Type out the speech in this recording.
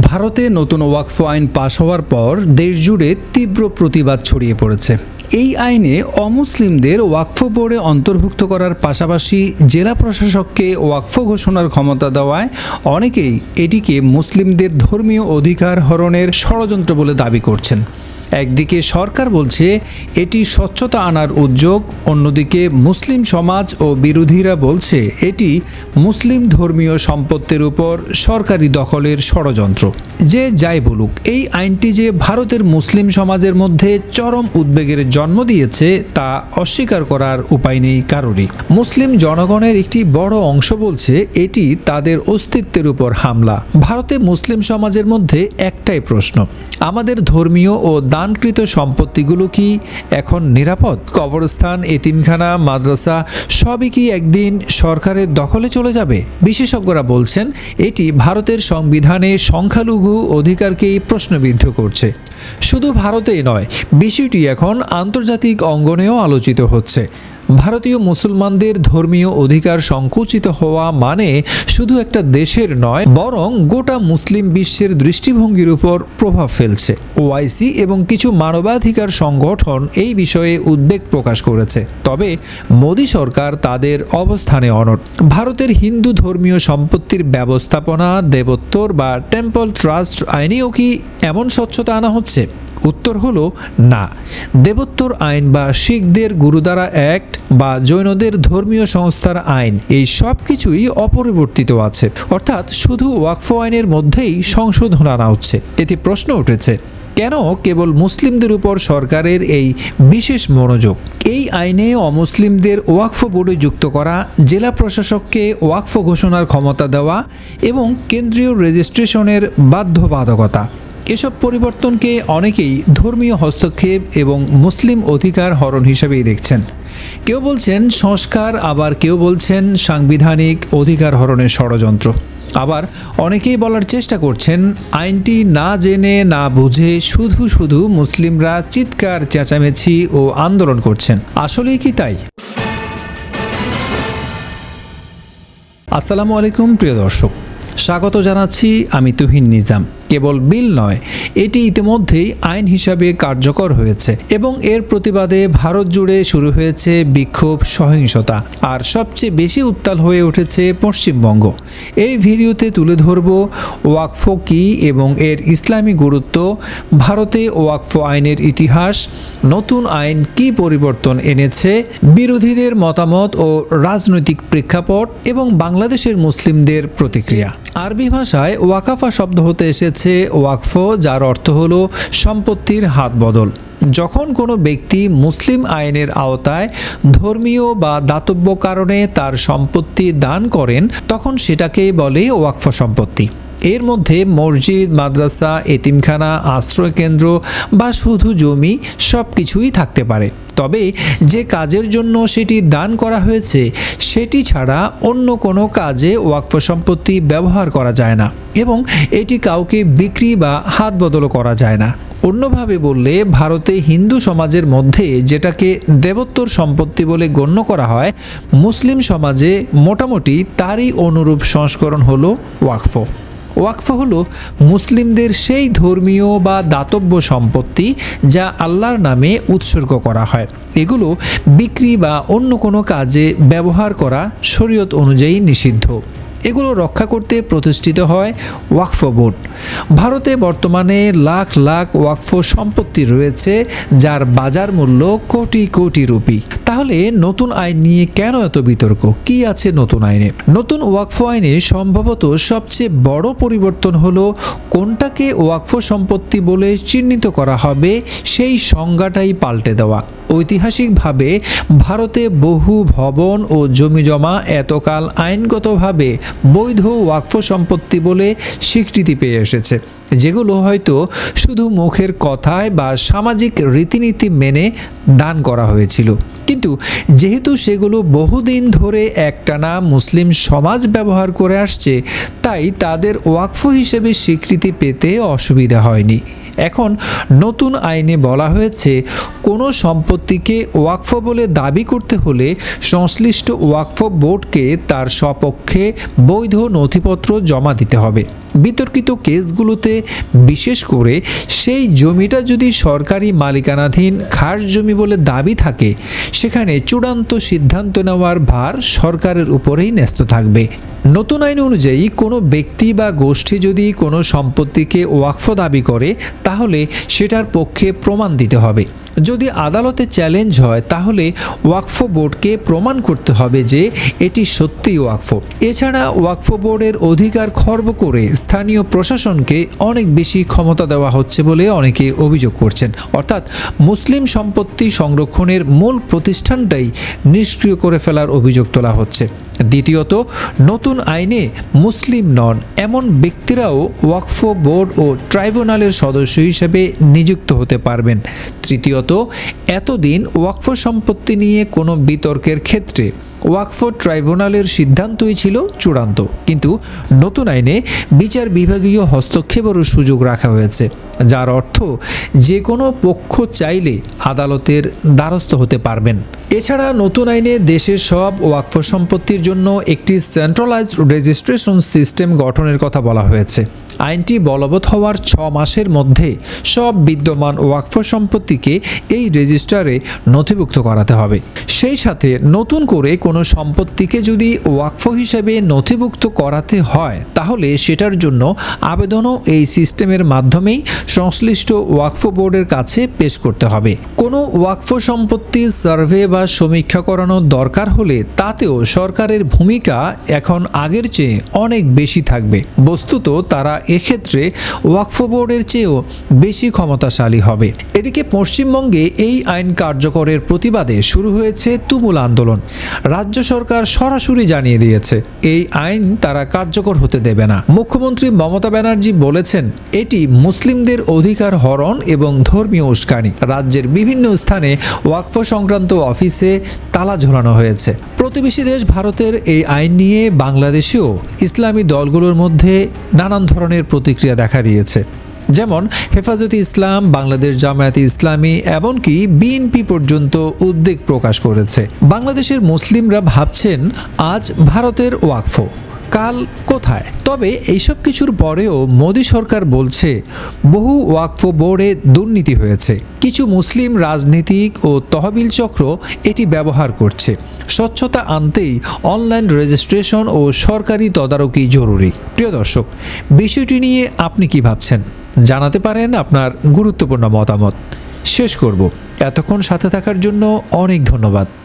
ভারতে নতুন ওয়াকফ আইন পাশ হওয়ার পর দেশজুড়ে তীব্র প্রতিবাদ ছড়িয়ে পড়েছে। এই আইনে অমুসলিমদের ওয়াকফ বোর্ডে অন্তর্ভুক্ত করার পাশাপাশি জেলা প্রশাসককে ওয়াকফ ঘোষণার ক্ষমতা দেওয়ায় অনেকেই এটিকে মুসলিমদের ধর্মীয় অধিকার হরণের ষড়যন্ত্র বলে দাবি করছেন। একদিকে সরকার বলছে এটি স্বচ্ছতা আনার উদ্যোগ, অন্যদিকে মুসলিম সমাজ ও বিরোধীরা বলছে এটি মুসলিম ধর্মীয় সম্পত্তির উপর সরকারি দখলের ষড়যন্ত্র। যে যাই বলুক, এই আইনটি যে ভারতের মুসলিম সমাজের মধ্যে চরম উদ্বেগের জন্ম দিয়েছে, তা অস্বীকার করার উপায় নেই কারোরই। মুসলিম জনগণের একটি বড় অংশ বলছে এটি তাদের অস্তিত্বের উপর হামলা। ভারতে মুসলিম সমাজের মধ্যে একটাই প্রশ্ন, আমাদের ধর্মীয় ও দানকৃত সম্পত্তিগুলো কি এখন নিরাপদ? কবরস্থান, এতিমখানা, মাদ্রাসা, সবই কি একদিন সরকারের দখলে চলে যাবে? বিশেষজ্ঞরা বলছেন, এটি ভারতের সংবিধানে সংখ্যালঘু অধিকারকেই প্রশ্নবিদ্ধ করছে। শুধু ভারতেই নয়, বিষয়টি এখন আন্তর্জাতিক অঙ্গনেও আলোচিত হচ্ছে। ভারতীয় মুসলমানদের ধর্মীয় অধিকার সংকুচিত হওয়া মানে শুধু একটা দেশের নয়, বরং গোটা মুসলিম বিশ্বের দৃষ্টিভঙ্গির উপর প্রভাব ফেলছে। ওআইসি এবং কিছু মানবাধিকার সংগঠন এই বিষয়ে উদ্বেগ প্রকাশ করেছে। তবে মোদী সরকার তাদের অবস্থানে অনট ভারতের হিন্দু ধর্মীয় সম্পত্তির ব্যবস্থাপনা, দেবোত্তর বা টেম্পল ট্রাস্ট আইনেও কি এমন স্বচ্ছতা আনা হচ্ছে? উত্তর হল না। দেবোত্তর আইন বা শিখদের গুরুদ্বারা অ্যাক্ট বা জৈনদের ধর্মীয় সংস্থার আইন, এই সব কিছুই অপরিবর্তিত আছে। অর্থাৎ শুধু ওয়াকফ আইনের মধ্যেই সংশোধন আনা হচ্ছে। এতে প্রশ্ন উঠেছে, কেন কেবল মুসলিমদের উপর সরকারের এই বিশেষ মনোযোগ? এই আইনে অমুসলিমদের ওয়াকফ বোর্ডে যুক্ত করা, জেলা প্রশাসককে ওয়াকফ ঘোষণার ক্ষমতা দেওয়া এবং কেন্দ্রীয় রেজিস্ট্রেশনের বাধ্যবাধকতা। এসব পরিবর্তনকে অনেকেই ধর্মীয় হস্তক্ষেপ এবং মুসলিম অধিকার হরণ হিসেবেই দেখছেন। কেউ বলছেন সংস্কার, আবার কেউ বলছেন সাংবিধানিক অধিকার হরণের ষড়যন্ত্র। আবার অনেকেই বলার চেষ্টা করছেন, আইনটি না জেনে, না বুঝে শুধু শুধু মুসলিমরা চিৎকার, চেঁচামেচি ও আন্দোলন করছেন। আসলেই কি তাই? আসসালামু আলাইকুম, প্রিয় দর্শক। স্বাগত জানাচ্ছি আমি তুহিন নিজাম। কেবল বিল নয়, এটি ইতিমধ্যেই আইন হিসাবে কার্যকর হয়েছে এবং এর প্রতিবাদে ভারত জুড়ে শুরু হয়েছে বিক্ষোভ সহিংসতা, আর সবচেয়ে বেশি উত্তাল হয়ে উঠেছে পশ্চিমবঙ্গ। এই ভিডিওতে তুলে ধরব ওয়াকফ কি এবং এর ইসলামী গুরুত্ব, ভারতে ওয়াকফ আইনের ইতিহাস, নতুন আইন কি পরিবর্তন এনেছে, বিরোধীদের মতামত ও রাজনৈতিক প্রেক্ষাপট এবং বাংলাদেশের মুসলিমদের প্রতিক্রিয়া। আরবি ভাষায় ওয়াকাফা শব্দ হতে এসেছে ওয়াকফ যার অর্থ হলো সম্পত্তির হাত বদল। যখন কোনো ব্যক্তি মুসলিম আইনের আওতায় ধর্মীয় বা দাতব্য কারণে তার সম্পত্তি দান করেন, তখন সেটাকে বলে ওয়াকফ সম্পত্তি। এর মধ্যে মসজিদ, মাদ্রাসা, এতিমখানা, আশ্রয়কেন্দ্র বা শুধু জমি সব কিছুই থাকতে পারে। তবে যে কাজের জন্য সেটি দান করা হয়েছে, সেটি ছাড়া অন্য কোনো কাজে ওয়াকফ সম্পত্তি ব্যবহার করা যায় না এবং এটি কাউকে বিক্রি বা হাত বদলও করা যায় না। অন্যভাবে বললে, ভারতে হিন্দু সমাজের মধ্যে যেটাকে দেবোত্তর সম্পত্তি বলে গণ্য করা হয়, মুসলিম সমাজে মোটামুটি তারই অনুরূপ সংস্করণ হলো ওয়াকফ। ওয়াকফ হলো মুসলিমদের সেই ধর্মীয় বা দাতব্য সম্পত্তি যা আল্লাহর নামে উৎসর্গ করা হয়। এগুলো বিক্রি বা অন্য কোনো কাজে ব্যবহার করা শরীয়ত অনুযায়ী নিষিদ্ধ। এগুলো রক্ষা করতে প্রতিষ্ঠিত হয় ওয়াকফ বোর্ড। ভারতে বর্তমানে লাখ লাখ ওয়াকফ সম্পত্তি রয়েছে, যার বাজার মূল্য কোটি কোটি রুপি। তাহলে নতুন আইন নিয়ে কেন এত বিতর্ক? কি আছে নতুন আইনে? নতুন ওয়াকফ আইনে সম্ভবত সবচেয়ে বড় পরিবর্তন হলো কোনটাকে ওয়াকফ সম্পত্তি বলে চিহ্নিত করা হবে, সেই সংজ্ঞাটাই পাল্টে দেওয়া। ঐতিহাসিকভাবে ভারতে বহু ভবন ও জমিজমা এতকাল আইনগতভাবে বৈধ ওয়াকফ সম্পত্তি বলে স্বীকৃতি পেয়ে এসেছে, যেগুলো হয়তো শুধু মুখের কথায় বা সামাজিক রীতিনীতি মেনে দান করা হয়েছিল। কিন্তু যেহেতু সেগুলো বহুদিন ধরে একটানা মুসলিম সমাজ ব্যবহার করে আসছে, তাই তাদের ওয়াকফ হিসেবে স্বীকৃতি পেতে অসুবিধা হয়নি। এখন নতুন আইনে বলা হয়েছে, কোনো সম্পত্তিকে ওয়াকফ বলে দাবি করতে হলে সংশ্লিষ্ট ওয়াকফ বোর্ডকে তার সপক্ষে বৈধ নথিপত্র জমা দিতে হবে। বিতর্কিত কেসগুলোতে, বিশেষ করে সেই জমিটা যদি সরকারি মালিকানাধীন খাস জমি বলে দাবি থাকে, সেখানে চূড়ান্ত সিদ্ধান্ত নেওয়ার ভার সরকারের উপরেই ন্যস্ত থাকবে। নতুন আইন অনুযায়ী কোনো ব্যক্তি বা গোষ্ঠী যদি কোনো সম্পত্তিকে ওয়াকফ দাবি করে, তাহলে সেটার পক্ষে প্রমাণ দিতে হবে। যদি আদালতে চ্যালেঞ্জ হয়, তাহলে ওয়াকফ বোর্ডকে প্রমাণ করতে হবে যে এটি সত্যিই ওয়াকফ। এছাড়া ওয়াকফ বোর্ডের অধিকার খর্ব করে স্থানীয় প্রশাসনকে অনেক বেশি ক্ষমতা দেওয়া হচ্ছে বলে অনেকে অভিযোগ করছেন। অর্থাৎ মুসলিম সম্পত্তি সংরক্ষণের মূল প্রতিষ্ঠানটাই নিষ্ক্রিয় করে ফেলার অভিযোগ তোলা হচ্ছে। দ্বিতীয়ত, নতুন আইনে মুসলিম নন, এমন ব্যক্তিরাও ওয়াকফ বোর্ড ও ট্রাইব্যুনালের সদস্য হিসেবে নিযুক্ত হতে পারবেন। তৃতীয়ত, এতদিন ওয়াকফ সম্পত্তি নিয়ে কোনো বিতর্কের ক্ষেত্রে ওয়াকফ ট্রাইব্যুনালের সিদ্ধান্তই ছিল চূড়ান্ত। কিন্তু নতুন আইনে বিচার বিভাগীয় হস্তক্ষেপেরও সুযোগ রাখা হয়েছে, যার অর্থ যে কোনো পক্ষ চাইলে আদালতের দ্বারস্থ হতে পারবেন। এছাড়া নতুন আইনে দেশের সব ওয়াকফ সম্পত্তির জন্য একটি সেন্ট্রালাইজড রেজিস্ট্রেশন সিস্টেম গঠনের কথা বলা হয়েছে। আইনটি বলবৎ হওয়ার ছ মাসের মধ্যে সব বিদ্যমান ওয়াকফ সম্পত্তিকে এই রেজিস্টারে নথিভুক্ত করাতে হবে। সেই সাথে নতুন করে কোনো সম্পত্তিকে যদি ওয়াকফ হিসেবে নথিভুক্ত করাতে হয়, তাহলে সেটার জন্য আবেদনও এই সিস্টেমের মাধ্যমেই সংশ্লিষ্ট ওয়াকফ বোর্ডের কাছে পেশ করতে হবে। কোনো ওয়াকফ সম্পত্তি সার্ভে বা সমীক্ষা করানোর দরকার হলে তাতেও সরকারের ভূমিকা এখন আগের চেয়ে অনেক বেশি থাকবে। বস্তুত তারা এক্ষেত্রে ওয়াকফ বোর্ডের চেয়েও বেশি ক্ষমতাশালী হবে। এদিকে পশ্চিমবঙ্গে এই আইন কার্যকরের প্রতিবাদে শুরু হয়েছে তুমুল আন্দোলন। রাজ্য সরকার সরাসরি জানিয়ে দিয়েছে, এই আইন তারা কার্যকর হতে দেবে না। মুখ্যমন্ত্রী মমতা ব্যানার্জি বলেছেন, এটি মুসলিমদের অধিকার হরণ এবং ধর্মীয় উস্কানি। রাজ্যের বিভিন্ন স্থানে ওয়াকফ সংক্রান্ত অফিসে তালা ঝোলানো হয়েছে। প্রতিবেশী দেশ ভারতের এই আইন নিয়ে বাংলাদেশেও ইসলামী দলগুলোর মধ্যে নানান ধরনের প্রতিক্রিয়া দেখা দিয়েছে। যেমন, হেফাজতে ইসলাম, বাংলাদেশ জামায়াতে ইসলামী, এমনকি বিএনপি পর্যন্ত উদ্বেগ প্রকাশ করেছে। বাংলাদেশের মুসলিমরা ভাবছেন, আজ ভারতের ওয়াকফ। কাল কোথায়? তবে এইসব কিছুর পরেও মোদী সরকার বলছে, বহু ওয়াকফ বোর্ডে দুর্নীতি হয়েছে। কিছু মুসলিম রাজনীতিক ও তহবিল চক্র এটি ব্যবহার করছে। স্বচ্ছতা আনতেই অনলাইন রেজিস্ট্রেশন ও সরকারি তদারকি জরুরি। প্রিয় দর্শক, বিষয়টি নিয়ে আপনি কি ভাবছেন? জানাতে পারেন আপনার গুরুত্বপূর্ণ মতামত। শেষ করব। এতক্ষণ সাথে থাকার জন্য অনেক ধন্যবাদ।